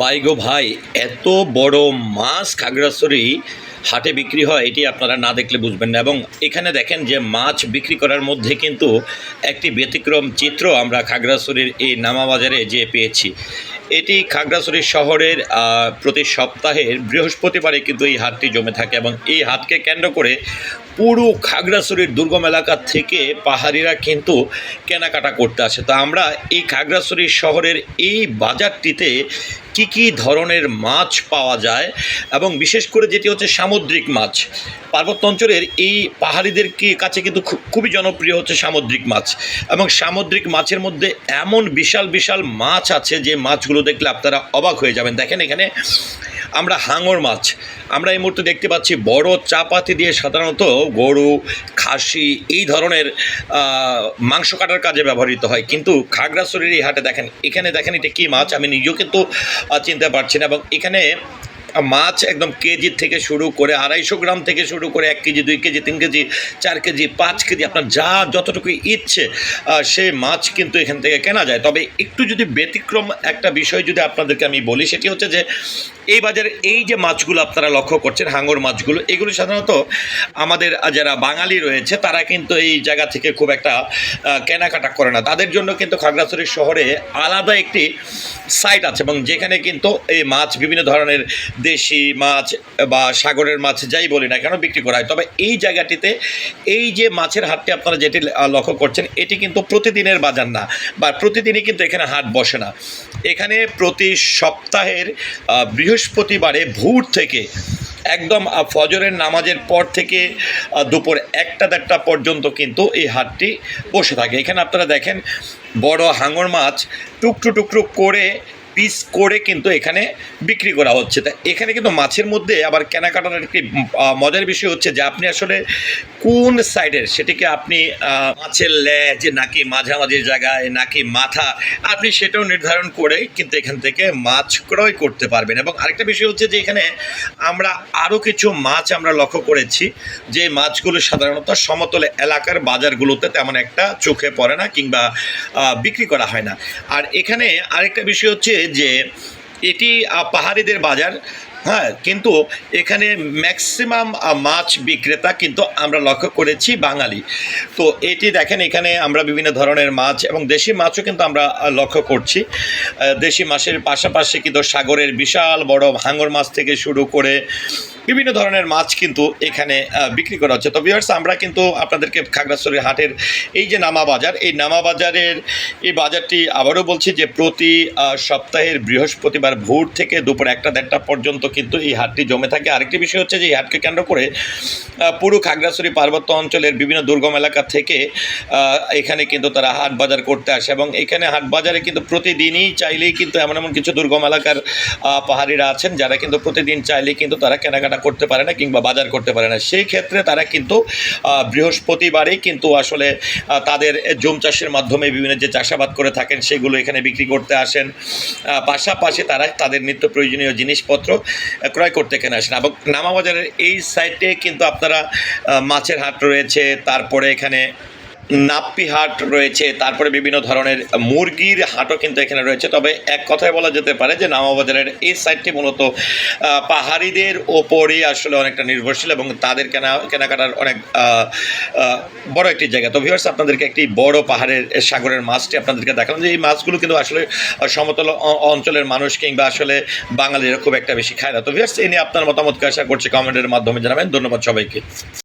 বাইগো ভাই, এত বড় মাছ খাগড়াছড়ি হাটে বিক্রি হয়, এটি আপনারা না দেখলে বুঝবেন না। এবং এখানে দেখেন যে মাছ বিক্রি করার মধ্যে কিন্তু একটি ব্যতিক্রম চিত্র আমরা খাগড়াছড়ির এই নামাবাজারে যে পেয়েছি। এটি খাগড়াছড়ি শহরের প্রতি সপ্তাহের বৃহস্পতিবারে কিন্তু এই হাটটি জমে থাকে এবং এই হাটকে কেন্দ্র করে পুরো খাগড়াছড়ির দুর্গম এলাকা থেকে পাহাড়িরা কিন্তু কেনাকাটা করতে আসে। তো আমরা এই খাগড়াছড়ি শহরের এই বাজারটিতে কি কি ধরনের মাছ পাওয়া যায় এবং বিশেষ করে যেটি হচ্ছে সামুদ্রিক মাছ, পার্বত্য অঞ্চলের এই পাহাড়িদের কাছে কিন্তু খুব খুবই জনপ্রিয় হচ্ছে সামুদ্রিক মাছ এবং সামুদ্রিক মাছের মধ্যে এমন বিশাল বিশাল মাছ আছে যে মাছগুলো দেখলে আপনারা অবাক হয়ে যাবেন। দেখেন এখানে আমরা হাঙর মাছ, আমরা এই মুহূর্তে দেখতে পাচ্ছি বড় চাপাতি দিয়ে সাধারণত গরু খাসি, এই ধরনের মাংস কাটার কাজে ব্যবহৃত হয়। কিন্তু খাগড়াছড়ির এই হাটে দেখেন, এখানে দেখেন এটা কী মাছ? আমি নিজেও কিন্তু চিনতে পারছি না। এবং এখানে মাছ একদম কেজির থেকে শুরু করে আড়াইশো গ্রাম থেকে শুরু করে এক কেজি, দুই কেজি, তিন কেজি, চার কেজি, পাঁচ কেজি, আপনার যা যতটুকু ইচ্ছে সে মাছ কিন্তু এখান থেকে কেনা যায়। তবে একটু যদি ব্যতিক্রম একটা বিষয় যদি আপনাদেরকে আমি বলি, সেটি হচ্ছে যে এই বাজারে এই যে মাছগুলো আপনারা লক্ষ্য করছেন হাঙর মাছগুলো, এগুলো সাধারণত আমাদের যারা বাঙালি রয়েছে, তারা কিন্তু এই জায়গা থেকে খুব একটা কেনাকাটা করে না। তাদের জন্য কিন্তু খাগড়াছড়ি শহরে আলাদা একটি সাইট আছে এবং যেখানে কিন্তু এই মাছ বিভিন্ন ধরনের দেশি মাছ বা সাগরের মাছ যাই বলি না কেন বিক্রি করা হয়। তবে এই জায়গাটিতে এই যে মাছের হাটটি আপনারা যেটি লক্ষ্য করছেন, এটি কিন্তু প্রতিদিনের বাজার না বা প্রতিদিনই কিন্তু এখানে হাট বসে না। এখানে প্রতি সপ্তাহের বৃহস্পতিবারে ভোর থেকে একদম ফজরের নামাজের পর থেকে দুপুর একটা দেড়টা পর্যন্ত কিন্তু এই হাটটি বসে থাকে। এখানে আপনারা দেখেন, বড় হাঙর মাছ টুকরো টুকরো করে পিস করে কিন্তু এখানে বিক্রি করা হচ্ছে। তা এখানে কিন্তু মাছের মধ্যে আবার কেনাকাটার একটি মজার বিষয় হচ্ছে যে আপনি আসলে কোন সাইডের সেটিকে আপনি মাছের লেজ নাকি মাঝামাঝি জায়গায় নাকি মাথা, আপনি সেটাও নির্ধারণ করে কিন্তু এখান থেকে মাছ ক্রয় করতে পারবেন। এবং আরেকটা বিষয় হচ্ছে যে এখানে আমরা আরও কিছু মাছ আমরা লক্ষ্য করেছি, যে মাছগুলো সাধারণত সমতল এলাকার বাজারগুলোতে তেমন একটা চোখে পড়ে না কিংবা বিক্রি করা হয় না। আর এখানে আরেকটা বিষয় হচ্ছে যে এটি পাহাড়িদের বাজার হ্যাঁ কিন্তু এখানে ম্যাক্সিমাম মাছ বিক্রেতা কিন্তু আমরা লক্ষ্য করেছি বাঙালি। তো এটি দেখেন, এখানে আমরা বিভিন্ন ধরনের মাছ এবং দেশি মাছও কিন্তু আমরা লক্ষ্য করছি। দেশি মাছের পাশাপাশি কিন্তু সাগরের বিশাল বড় হাঙর মাছ থেকে শুরু করে বিভিন্ন ধরনের মাছ কিন্তু এখানে বিক্রি করা হচ্ছে। তো ভিউয়ার্স আমরা কিন্তু আপনাদেরকে খাগড়াছড়ি হাটের এই যে নামা বাজার, এই নামা বাজারের এই বাজারটি আবারও বলছি যে প্রতি সপ্তাহের বৃহস্পতিবার ভোর থেকে দুপুর একটা দেড়টা পর্যন্ত কিন্তু এই হাটটি জমে থাকে। আরেকটি বিষয় হচ্ছে যে এই হাটকে কেন্দ্র করে পুরো খাগড়াছড়ি পার্বত্য অঞ্চলের বিভিন্ন দুর্গম এলাকা থেকে এখানে কিন্তু তারা হাট বাজার করতে আসে এবং এখানে হাট বাজারে কিন্তু প্রতিদিনই চাইলেই কিন্তু এমন এমন কিছু দুর্গম এলাকার পাহাড়িরা আছেন যারা কিন্তু প্রতিদিন চাইলেই কিন্তু তারা কেনাকাটা করতে পারে না কিংবা বাজার করতে পারে না। সেই ক্ষেত্রে তারা কিন্তু বৃহস্পতিবারেই কিন্তু আসলে তাদের জুম চাষের মাধ্যমে বিভিন্ন যে চাষাবাদ করে থাকেন সেগুলো এখানে বিক্রি করতে আসেন। পাশাপাশি তারা তাদের নিত্য প্রয়োজনীয় জিনিসপত্র ক্রয় করতে এখানে আসেন। এবং নামাবাজারের এই সাইটে কিন্তু আপনারা মাছের হাট রয়েছে, তারপরে এখানে নাপ্পি হাট রয়েছে, তারপরে বিভিন্ন ধরনের মুরগির হাটও কিন্তু এখানে রয়েছে। তবে এক কথায় বলা যেতে পারে যে নামাবাজারের এই সাইডটি মূলত পাহাড়িদের ওপরই আসলে অনেকটা নির্ভরশীল এবং তাদের কেনা, কেনাকাটার অনেক বড় একটি জায়গা। তো ভিউয়ার্স আপনাদেরকে একটি বড় পাহাড়ের সাগরের মাছটি আপনাদেরকে দেখালাম যে এই মাছগুলো কিন্তু আসলে সমতল অঞ্চলের মানুষ কিংবা আসলে বাঙালিরা খুব একটা বেশি খায় না। তো ভিউয়ার্স এ নিয়ে আপনার মতামতকে আশা করছি কমেন্টের মাধ্যমে জানাবেন। ধন্যবাদ সবাইকে।